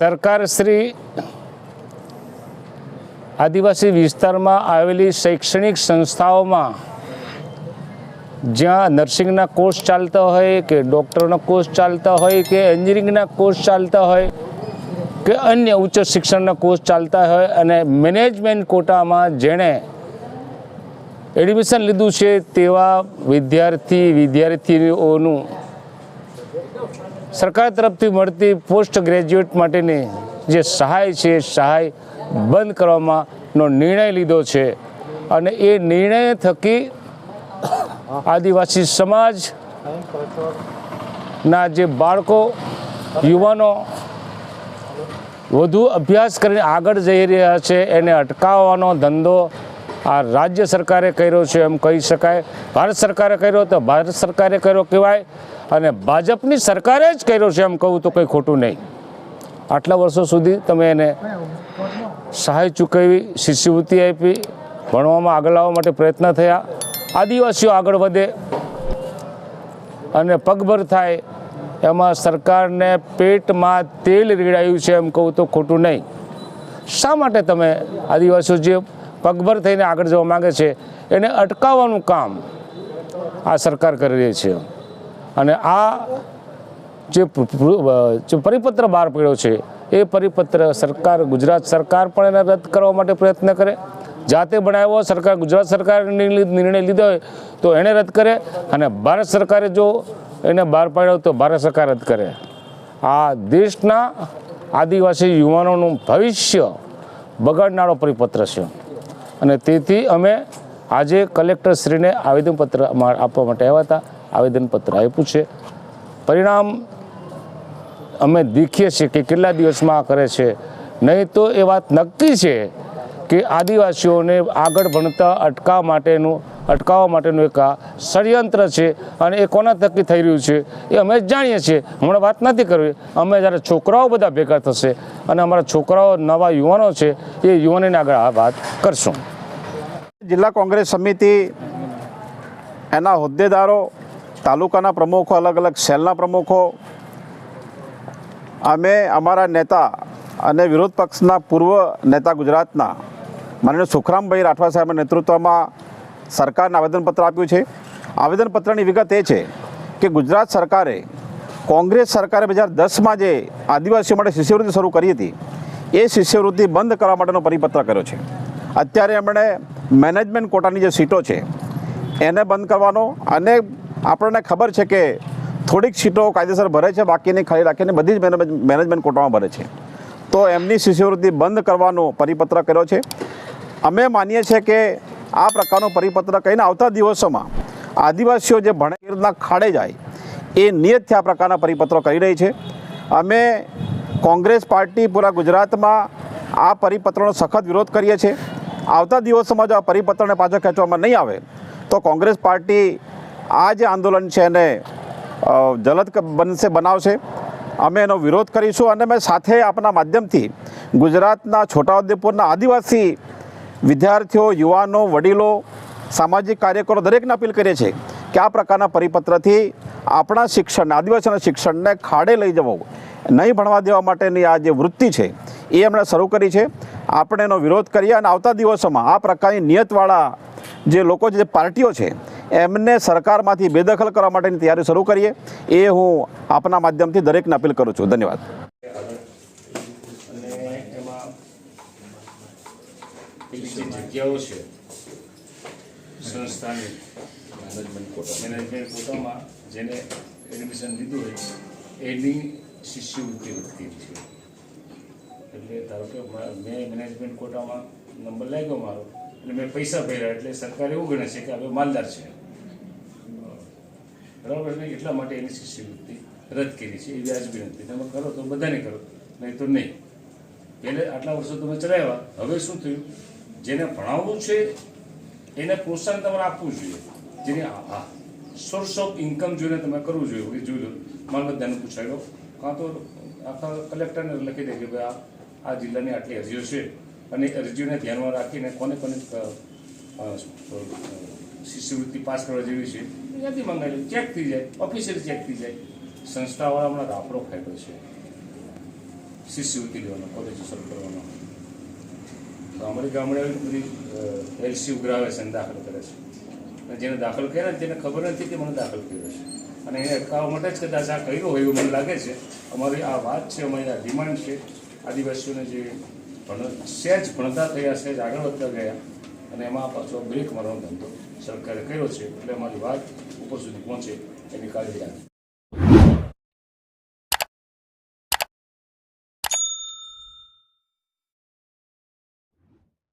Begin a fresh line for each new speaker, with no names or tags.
સરકાર શ્રી આદિવાસી વિસ્તારમાં આવેલી શૈક્ષણિક સંસ્થાઓમાં જ્યાં નર્સિંગના કોર્સ ચાલતા હોય કે ડૉક્ટરના કોર્સ ચાલતા હોય કે એન્જિનિયરિંગના કોર્સ ચાલતા હોય કે અન્ય ઉચ્ચ શિક્ષણના કોર્સ ચાલતા હોય અને મેનેજમેન્ટ કોટામાં જેણે એડમિશન લીધું છે તેવા વિદ્યાર્થી વિદ્યાર્થીઓનું સરકાર તરફથી મળતી પોસ્ટ ગ્રેજ્યુએટ માટેની જે સહાય છે સહાય બંધ કરવામાંનો નિર્ણય લીધો છે. અને એ નિર્ણય થકી આદિવાસી સમાજના જે બાળકો, યુવાનો વધુ અભ્યાસ કરીને આગળ જઈ રહ્યા છે, એને અટકાવવાનો ધંધો આ રાજ્ય સરકારે કર્યો છે એમ કહી શકાય. ભારત સરકારે કર્યો તો ભારત સરકારે કર્યો કહેવાય. અને ભાજપની સરકારે જ કર્યો છે એમ કહું તો કંઈ ખોટું નહીં. આટલા વર્ષો સુધી તમે એને સહાય ચૂકવી, શિષ્યવૃત્તિ આપી, ભણવામાં આગળ લાવવા માટે પ્રયત્ન થયા. આદિવાસીઓ આગળ વધે અને પગભર થાય. એમાં સરકારને પેટમાં તેલ રેડાયું છે એમ કહું તો ખોટું નહીં. શા માટે તમે આદિવાસીઓ જે પગભર થઈને આગળ જવા માગે છે. એને અટકાવવાનું કામ આ સરકાર કરી રહી છે. અને આ જે પરિપત્ર બહાર પડ્યો છે, એ પરિપત્ર સરકાર, ગુજરાત સરકાર પણ એને રદ કરવા માટે પ્રયત્ન કરે. જાતે બનાવ્યો, સરકાર, ગુજરાત સરકારે નિર્ણય લીધો હોય તો એને રદ કરે. અને ભારત સરકારે જો એને બહાર પાડ્યો તો ભારત સરકાર રદ કરે. આ દેશના આદિવાસી યુવાનોનું ભવિષ્ય બગાડનારો પરિપત્ર છે. અને તેથી અમે આજે કલેક્ટરશ્રીને આવેદનપત્ર આપવા માટે આવ્યા હતા. આવેદનપત્ર આપ્યું છે. પરિણામ અમે દેખીએ છીએ કે કેટલા દિવસમાં આ કરે છે. નહીં તો એ વાત નક્કી છે કે આદિવાસીઓને આગળ ભણતા અટકાવવા માટેનું અટકાવવા માટેનું એક આ ષડયંત્ર છે અને એ કોના થકી થઈ રહ્યું છે એ અમે જાણીએ છીએ. હમણાં વાત નથી કરવી. અમે જ્યારે છોકરાઓ બધા ભેગા થશે અને અમારા છોકરાઓ, નવા યુવાનો છે, એ યુવાનોને આગળ આ વાત કરશું.
જિલ્લા કોંગ્રેસ સમિતિ એના હોદ્દેદારો, તાલુકાના પ્રમુખો, અલગ અલગ સેલના પ્રમુખો, અમે અમારા નેતા અને વિરોધ પક્ષના પૂર્વ નેતા ગુજરાતના માનનીય સુખરામભાઈ રાઠવા સાહેબના નેતૃત્વમાં સરકારને આવેદનપત્ર આપ્યું છે. આવેદનપત્રની વિગત એ છે કે ગુજરાત સરકારે કોંગ્રેસ સરકારે બે હજાર દસમાં જે આદિવાસીઓ માટે શિષ્યવૃત્તિ શરૂ કરી હતી, એ શિષ્યવૃત્તિ બંધ કરવા માટેનો પરિપત્ર કર્યો છે. અત્યારે એમણે મેનેજમેન્ટ કોટાની જે સીટો છે, એને બંધ કરવાનો અને આપણને ખબર છે કે થોડીક સીટો કાયદેસર ભરે છે, બાકીની ખાલી રાખીને બધી જ મેનેજ- મેનેજમેન્ટ કોટામાં ભરે છે. તો એમની શિષ્યવૃત્તિ બંધ કરવાનો પરિપત્ર કર્યો છે. અમે માનીએ છીએ કે આ પ્રકારનો પરિપત્ર કહીને આવતા દિવસોમાં આદિવાસીઓ જે ભણેના ખાડે જાય, એ નિયતથી આ પ્રકારના પરિપત્રો કરી રહી છે. અમે કોંગ્રેસ પાર્ટી પૂરા ગુજરાતમાં આ પરિપત્રનો સખત વિરોધ કરીએ છીએ. આવતા દિવસોમાં જો આ પરિપત્રને પાછો ખેંચવામાં નહીં આવે, તો કોંગ્રેસ પાર્ટી આ જે આંદોલન છે એને જલદ બનશે, બનાવશે. અમે એનો વિરોધ કરીશું અને મેં સાથે આપના માધ્યમથી ગુજરાતના છોટાઉદેપુરના આદિવાસી વિદ્યાર્થીઓ, યુવાનો, વડીલો, સામાજિક કાર્યકરો દરેકને અપીલ કરીએ છીએ કે આ પ્રકારના પરિપત્રથી આપણા શિક્ષણ આદિવાસીના શિક્ષણને ખાડે લઈ જવો. નહીં ભણવા દેવા માટેની આ જે વૃત્તિ છે, એ એમણે શરૂ કરી છે. આપણે એનો વિરોધ કરીએ અને આવતા દિવસોમાં આ પ્રકારની નિયતવાળા જે લોકો જે પાર્ટીઓ છે, એમને સરકારમાંથી બેદખલ કરવા માટેની તૈયારી શરૂ કરીએ. એ હું આપના માધ્યમથી દરેકને અપીલ કરું છું. ધન્યવાદ
અને એમાં પેલી જે જગ્યાઓ છે સંસ્થાની મેનેજમેન્ટ કોટા મેનેજમેન્ટ કોટામાં જેને એડમિશન લીધું હોય એની શિષ્યવૃત્તિ વધતી છે એટલે ધારો કે મેં મેનેજમેન્ટ કોટામાં નંબર લાગ્યો મારો એટલે મેં પૈસા ભર્યા એટલે સરકાર એવું ગણે છે કે હવે માલદાર છે બરાબર એટલે એટલા માટે એની શિષ્યવૃત્તિ રદ કરી છે એ વ્યાજબી નથી તમે કરો તો બધાને કરો નહીં તો નહીં પહેલે આટલા વર્ષો તમે ચલાવ્યા હવે શું થયું જેને ભણાવવું છે, એને પ્રોત્સાહન તમારે આપવું જોઈએ. જેને હા સોર્સ ઓફ ઇન્કમ જોઈને તમે કરવું જોઈએ. કે જોઈ લો. માલબદ્દાને બધાને લો કાં તો આખા કલેક્ટરને લખી દે કે ભાઈ, આ આ જિલ્લાની આટલી અરજીઓ છે. અને એ અરજીઓને ધ્યાનમાં રાખીને કોને કોને શિષ્યવૃત્તિ પાસ કરવા જેવી છે એ યાદી મંગાવી ચેક થઈ જાય. ઓફિસિયલ ચેક થઈ જાય. સંસ્થાવાળા હમણાં રાફડો ફાયદો છે. શિષ્યવૃત્તિ લેવાનો કોલેજ શરૂ કરવાનો. ગામડે આવી બધી એલસી ઉઘરાવે છે અને દાખલ કરે છે. અને જેને દાખલ કર્યા ને તેને ખબર નથી કે મને દાખલ કર્યો છે. અને એને અટકાવવા માટે જ કદાચ આ કર્યો હોય એવું મને લાગે છે. અમારી આ વાત છે, અમારી આ ડિમાન્ડ છે. આદિવાસીઓને જે ભણ, સહેજ ભણતા થયા, સહેજ આગળ વધતા ગયા. અને એમાં પાછો બ્રેક મારવાનો ધંધો સરકારે કર્યો છે. એટલે અમારી વાત ઉપર સુધી પહોંચે એની કાળજી રાખી